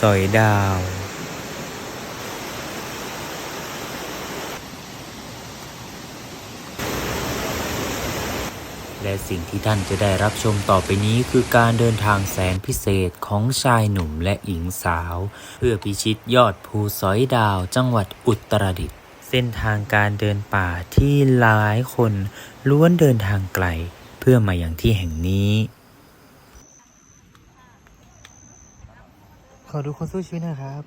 สอยดาว และสิ่งที่ท่านจะได้รับชมต่อไปนี้คือการเดินทางแสนพิเศษของชายหนุ่มและหญิงสาว เพื่อพิชิตยอดภูสอยดาวจังหวัดอุตรดิตถ์เส้นทางการเดินป่าที่หลายคนล้วนเดินทางไกล เพื่อมาอย่างที่แห่งนี้ ขอดูคนสู้ชีวิตหนะครับ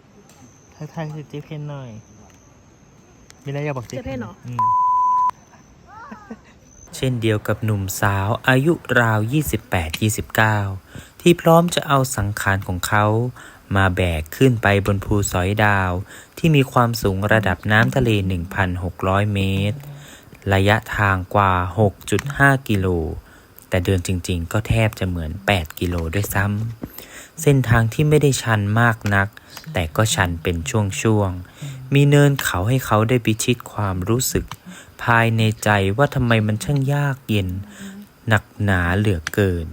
ทักทายเจเพนหน่อย มีอะไรอยากบอกเจเจเพนเหรออืมเช่นเดียวกับหนุ่มสาวอายุราว 28-29 ที่พร้อมจะเอาสังขารของเขา มาแบกขึ้นไปบนภูสอยดาว ที่มีความสูงระดับน้ำทะเล 1,600 เมตร ระยะทางกว่า 6.5 กิโล แต่เดินจริงๆ ก็แทบจะเหมือน 8 กิโลด้วยซ้ำ เส้นทางที่ไม่ได้ชันมากนัก แต่ก็ชันเป็นช่วงๆ มีเนินเขาให้เขาได้พิชิตความรู้สึก ภายในใจว่าทำไมมันช่างยากเย็น หนักหนาเหลือเกิน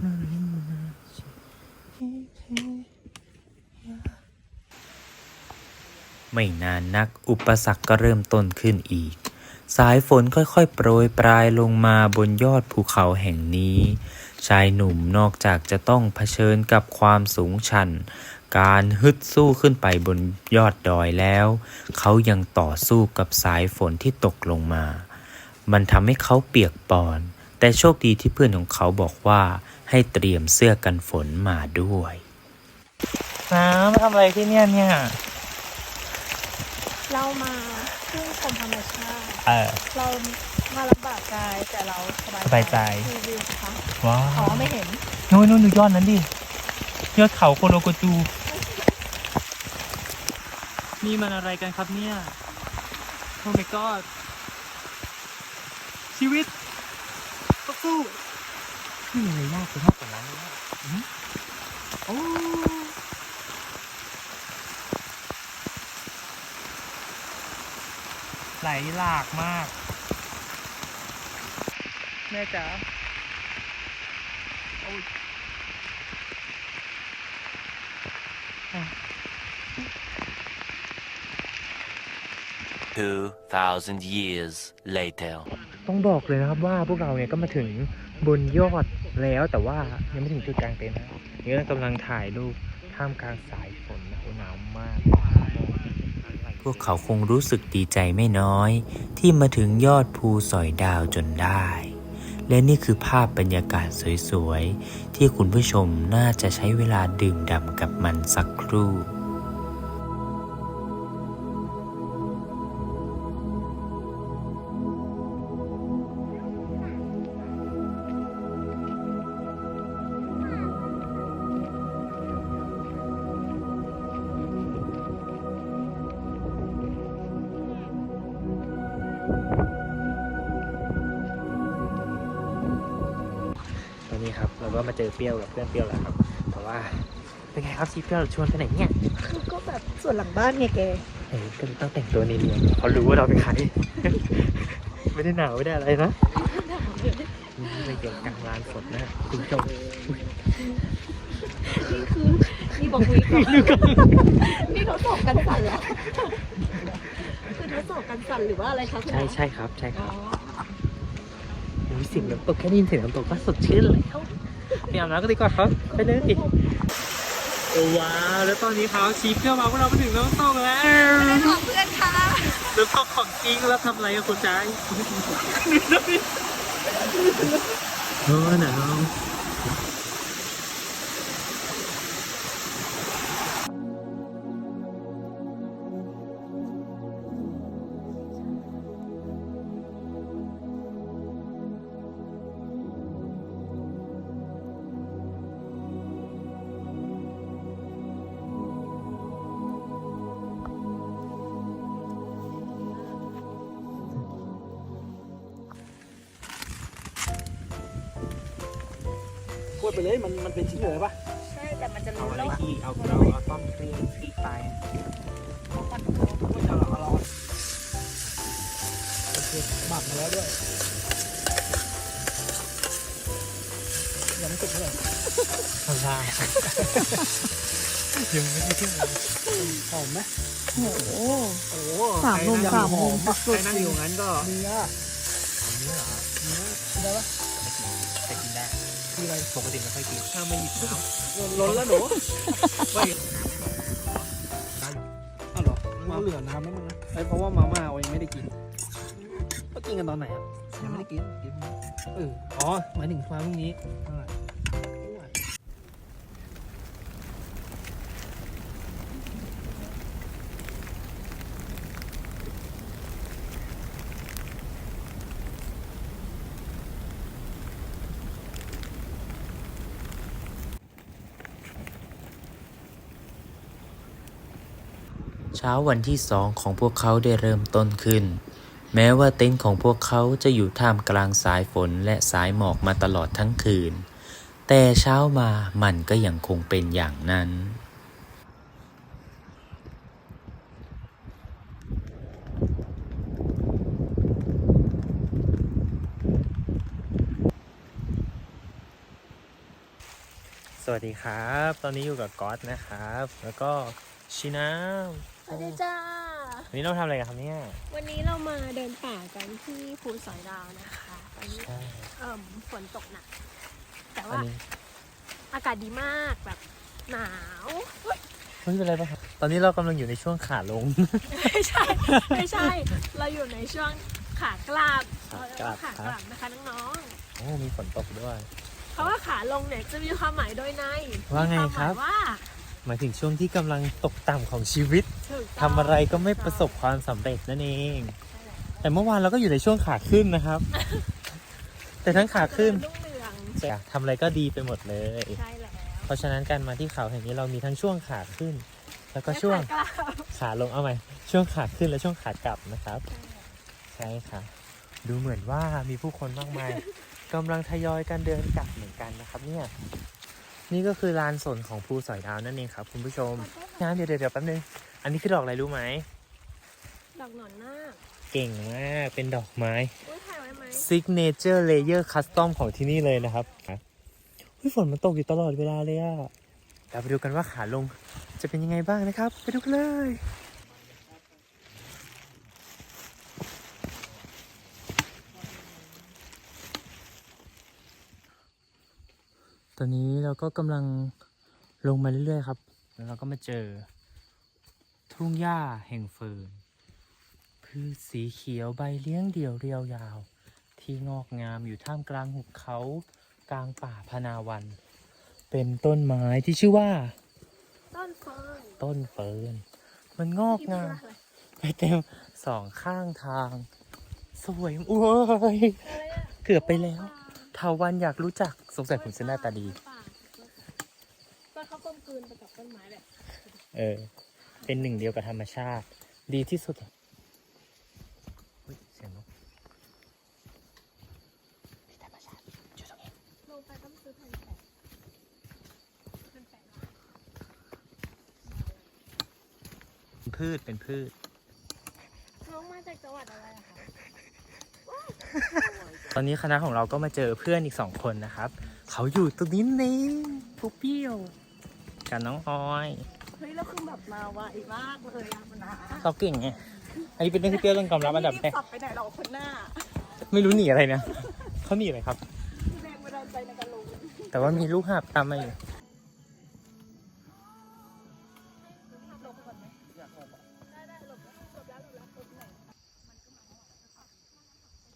ไม่นานนักอุปสรรคก็เริ่มต้นขึ้นอีก สายฝนค่อยๆ โปรยปลายลงมาบนยอดภูเขาแห่งนี้ ชายหนุ่มนอกจากจะต้องเผชิญกับความสูงชัน การฮึดสู้ขึ้นไปบนยอดดอยแล้ว เขายังต่อสู้กับสายฝนที่ตกลงมา มันทำให้เขาเปียกปอน แต่โชคดีที่เพื่อนของเขาบอกว่าให้เตรียมเสื้อกันฝนมาด้วยน้ำมาทำอะไรที่เนี่ยเนี่ย เรามาชื่นชมธรรมชาติ เออ เรา มาลำบากกายแต่เราสบายสบายใจดูวิวสิคะว้าอ๋อวไม่เห็นนู่นนู่นดูยอดนั้นดิยอดเขาโคโลโกจูนี่มันอะไรกันครับเนี่ยโอ้ my god ชีวิตก็สู้นี่มันเลยยากไปมากกว่านั้นเลยอะอื้อโอ้ไหลหลากมาก แม่จ๋าโอ้ย2,000 years later. ต้องบอกเลยนะครับว่าพวกเราเนี่ยก็มาถึงบนยอดแล้วแต่ว่ายังไม่ถึงจุดกลางเต็นท์นะนี่ก็กำลังถ่ายรูปท่ามกลางสายฝนนะโอ้หนาวมาก พวกเขาคงรู้สึกดีใจไม่น้อย ที่มาถึงยอดภูสอยดาวจนได้ และนี่คือภาพบรรยากาศสวยๆ ที่คุณผู้ชมน่าจะใช้เวลาดื่มด่ำกับมันสักครู่ ก็มาเจอเปรี้ยวกับเพื่อนเปรี้ยวแล้วครับ แต่ว่าเป็นไงครับซีเปรี้ยวชวนไปไหนเนี่ยคือก็แบบส่วนหลังบ้านไงแกเฮ้ยก็ต้องแต่งตัวเนียนๆเขารู้ว่าเราเป็นใคร ไม่ได้หนาวไม่ได้อะไรนะนี่ไปเกี่ยวกลางลานฝนนะคุณผู้ชมนี่คือนี่บอกวีก่อนนี่ทดสอบกันสั่นแล้วคือทดสอบกันสั่นหรือว่าอะไรคะคุณหมใช่อใช่ครับใช่คอ๋รัอบมีเสิ่งน้ำตกแค่ได้ยินเสียงน้ำตกก็สดชื่นแล้ว ไปอาบน้ำกันดีกว่าครับ ไปเลยว้าว แล้วตอนนี้เขาชีฟเที่ยวมาพวกเราไปถึงน้องตกแล้วเพื่อนค่ะน้ำตกของจริงแล้วทำอะไรกับคุณใจายโอ้หนาว พูดไปเลยมันมันเป็นชิ้นเหลือปะใช่แต่มันจะเอารู้อะไรแล้วที่เอาเราเอาต้นเกลียวปีกไปไม่จะเอาเราโอเคหมักมาแล้วด้วยยังไม่สุกเท่าไหร่ทำได้ยังไม่ได้เที่ยวเลยหอมไหมโอ้โห โอ้สามมุมสามมุมใครนั่งอยู่งั้นก็เนื้อเนื้อเหรอเนื้อกินได้ปะแต่กินได้ คืออะไรปกติไม่ค่อยกินถ้าไม่หยิบน้ำล้นแล้วหนูไม่อ้าวเหรอมาเหลือน้ำไหมมึงนะไอ้เพราะว่ามาม่าเรายังไม่ได้กินก็กินกันตอนไหนอะยังไม่ได้กินกินไหมเอออ๋อหมายถึงมาพรุ่งนี้ ใช่ เช้าวันที่สองของพวกเขาได้เริ่มต้นขึ้น แม้ว่าเต็นท์ของพวกเขาจะอยู่ท่ามกลางสายฝนและสายหมอกมาตลอดทั้งคืน แต่เช้ามามันก็ยังคงเป็นอย่างนั้นสวัสดีครับ ตอนนี้อยู่กับก๊อตนะครับ แล้วก็ชินา สวัสดีจ้า วันนี้เราทำอะไรกันครับเนี่ยวันนี้เรามาเดินป่ากันที่ภูสอยดาวนะคะตอนนี้ใช่เอิ่มฝนตกหนัก แต่อันว่านี้อากาศดีมากแบบหนาวอุ๊ยไม่เป็นไรป่ะครับตอนนี้เรากำลังอยู่ในช่วงขาลง ไม่ใช่ ไม่ใช่ เราอยู่ในช่วงขากลับขากลับขากลับนะคะน้องโอ้มีฝนตกด้วย ๆเพราะว่าขาลงเนี่ยจะมีความหมายโดยในว่าไงมีวมหมยครับว่า หมายถึงช่วงที่กำลังตกต่ำของชีวิตถูกต้ทำงอะไรก็ไม่ประสบความสำเร็จนั่นเอง แต่เมื่อวานเราก็อยู่ในช่วงขาขึ้นนะครับ แต่ทั้งขาขึ้นเจริญรุ่งเรืองจะทำอะไรก็ดีไปหมดเลย ใช่แล้วเพราะฉะนั้นการมาที่เขาแห่งนี้เรามีทั้งช่วงขาขึ้น แล้วก็ช่วงและขากลับขาลงเอาใหม่ช่วงขาขึ้นและช่วงขากลับนะครับ ใช่ค่ะดูเหมือนว่ามีผู้คนมากมาย กำลังทยอยกันเดินกลับเหมือนกันนะครับเนี่ย นี่ก็คือลานสนของภูสอยดาวนั่นเองครับคุณผู้ชมงานเดี๋ยวเดี๋ยวเดี๋ยวแป๊บนึง อันนี้คือดอกอะไรรู้ไหม ดอกหนอนหน้าคเก่งมาก เป็นดอกไม้อุ้ยถ่ายไว้ไหม Signature Layer Custom ของที่นี่เลยนะครับเฮ้ยฝนมันตกอยู่ตลอดเวลาเลยอะเราไปดูกันว่าขาลงจะเป็นยังไงบ้างนะครับ ไปดูกันเลย ตอนนี้เราก็กำลังลงมาเรื่อยๆครับ แล้วเราก็มาเจอ ทุ่งหญ้าแห่งเฟิร์นพืชสีเขียวใบเลี้ยงเดี่ยวเรียวยาว ที่งอกงามอยู่ท่ามกลางหุบเขากลางป่าพนาวัน เป็นต้นไม้ที่ชื่อว่า ต้นเฟิร์นต้นเฟิร์นมันงอกงาม ไปเต็มสองข้างทาง สวยโอ้ยเกือบไปแล้วเทาวันอยากรู้จักสงสัยผมจะหน้าตาดีต้นเขากลมกลืนไปกับต้นไม้แบบเออ เป็นหนึ่งเดียวกับธรรมชาติ ดีที่สุดอะเฮ้ยเสียงนกที่ธรรมชาติอยู่ตรงนี้ลงไปต้องซื้อพันแปดพันแปดบาทพืชเป็นพืชน้องมาจากจังหวัดอะไรอะคะต อนนี้คณะของเราก็มาเจอเพื่อนอีกสองคนนะครับ เขาอยู่ตรงนี้นี่ปุ๊บเปี้ยวกับน้องออยเฮ้ยเราคือแบบมาไวมากเลยอะมันนะเขาเก่งไงอันนี้เป็นเรื่องที่เปรี้ยวต้องยอมรับอันดับแรกสับไปไหนเราคนหน้า ไม่รู้หนีอะไรนะเขาหนีอะไรครับ แรงบันดาลใจในการลงแต่ว่ามีลูกหาบตามมาอยู่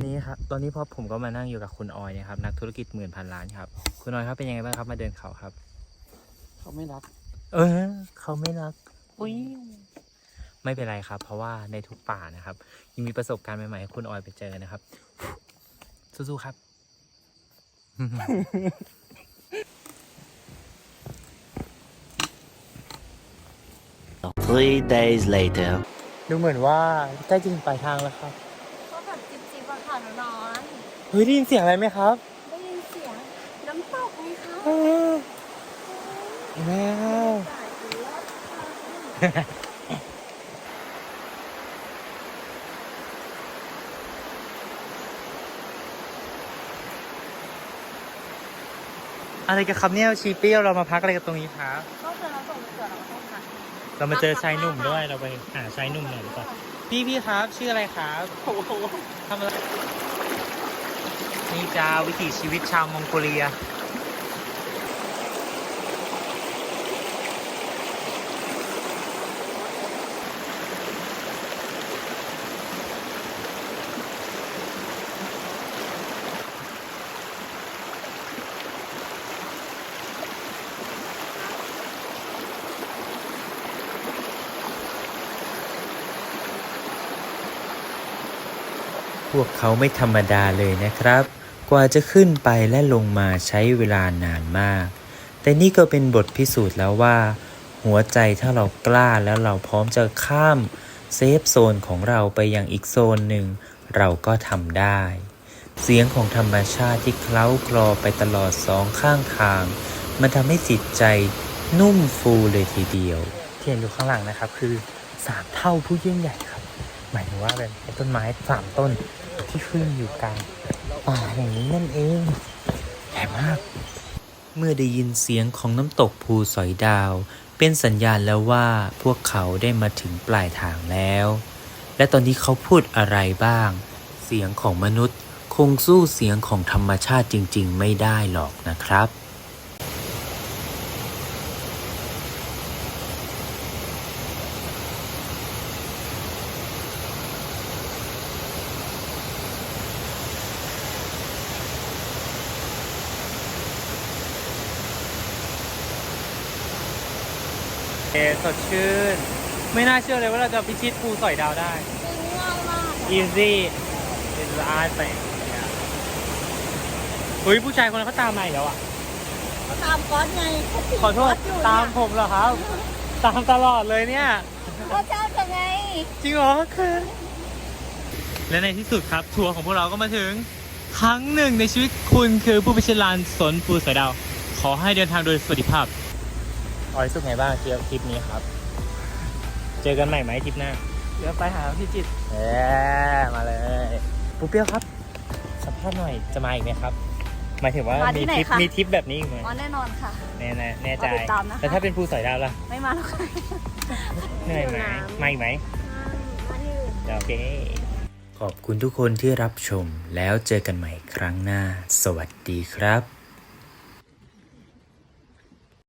นี่ครับ ตอนนี้พอผมก็มานั่งอยู่กับคุณออยนะครับ นักธุรกิจหมื่นพันล้านครับ คุณออยครับเป็นยังไงบ้างครับมาเดินเขาครับ เขาไม่รัก เออ เขาไม่รัก อุ้ยไม่เป็นไรครับ เพราะว่าในทุกป่านะครับ ยังมีประสบการณ์ใหม่ๆให้คุณออยไปเจอนะครับ สู้ๆครับ Three days later. ดูเหมือนว่าใกล้จะถึงปลายทางแล้วครับ ก็แบบจิบจิบๆอะค่ะนอน เฮ้ยได้ยินเสียงอะไรไหมครับๆได้ยินเสียงน้ำตกไหมคะเออแมวจ่ายถึงรถค่ะอะไรกันครับเนี่ยชีเปรี้ยวเรามาพักอะไรกันตรงนี้ครับก็คือเราส่งเกิดเราก็ต้องเรามาเจอชายหนุ่มด้วยเราไปหาชายหนุ่มหน่อยดีกว่าพี่พี่ครับชื่ออะไรครับทำอะไร นี่จ้าวิถีชีวิตชาวมองโกเลีย พวกเขาไม่ธรรมดาเลยนะครับ ว่าจะขึ้นไปและลงมาใช้เวลานานมาก แต่นี่ก็เป็นบทพิสูจน์แล้วว่า หัวใจถ้าเรากล้าแล้วเราพร้อมจะข้ามเซฟโซนของเราไปยังอีกโซนหนึ่ง เราก็ทำได้ เสียงของธรรมชาติที่เคล้าคลอไปตลอดสองข้างทาง มันทำให้จิตใจนุ่มฟูเลยทีเดียว ที่เห็นอยู่ข้างหลังนะครับ คือสามเท่าผู้ยิ่งใหญ่ครับ หมายถึงว่าเป็นต้นไม้สามต้นที่ขึ้นอยู่กลาง ป่าแห่งนี้นั่นเองใหญ่มาก เมื่อได้ยินเสียงของน้ำตกภูสอยดาว เป็นสัญญาณแล้วว่าพวกเขาได้มาถึงปลายทางแล้ว และตอนนี้เขาพูดอะไรบ้าง เสียงของมนุษย์คงสู้เสียงของธรรมชาติจริง ๆ ไม่ได้หรอกนะครับ เอสดชื่น ไม่น่าเชื่อเลยว่าเราจะพิชิตภูสอยดาวได้ ง่ายมาก easy is I think เฮ้ยผู้ชายคนนั้นเขาตามมาอีกแล้วอะ เขาตามก๊อตไงเขาจีบขอโทษ ก๊ตยู่ตามผมเหรอครับ ตามตลอดเลยเนี่ย เขาเจ้าจะไง จริงเหรอคือและในที่สุดครับ ทัวร์ของพวกเราก็มาถึง ครั้งหนึ่งในชีวิตคุณคือผู้พิชิตลานสนปูสอยดาว ขอให้เดินทางโดยสวัสดิภาพ ออยสุดไงบ้างเกี่ยวกับทริปนี้ครับ เจอกันใหม่ไหมทริปหน้าเดี๋ยวไปหาพี่จิตรเอ๊มาเลยปูเปี้ยวครับ สัมภาษณ์หน่อยจะมาอีกไหมครับหมายถึงว่ามามีที่ไหนทริปคะ มีทริปแบบนี้อีกไหมอ๋อแน่นอนค่ะ แน่แน่แน่ใจรอติดตามนะคะ แต่ถ้าเป็นภูสอยดาวล่ะไม่มาแล้วค่ะ เหนื่อยไหมมาอีกไหมมาที่อื่นโอเค ขอบคุณทุกคนที่รับชมแล้วเจอกันใหม่ครั้งหน้า สวัสดีครับ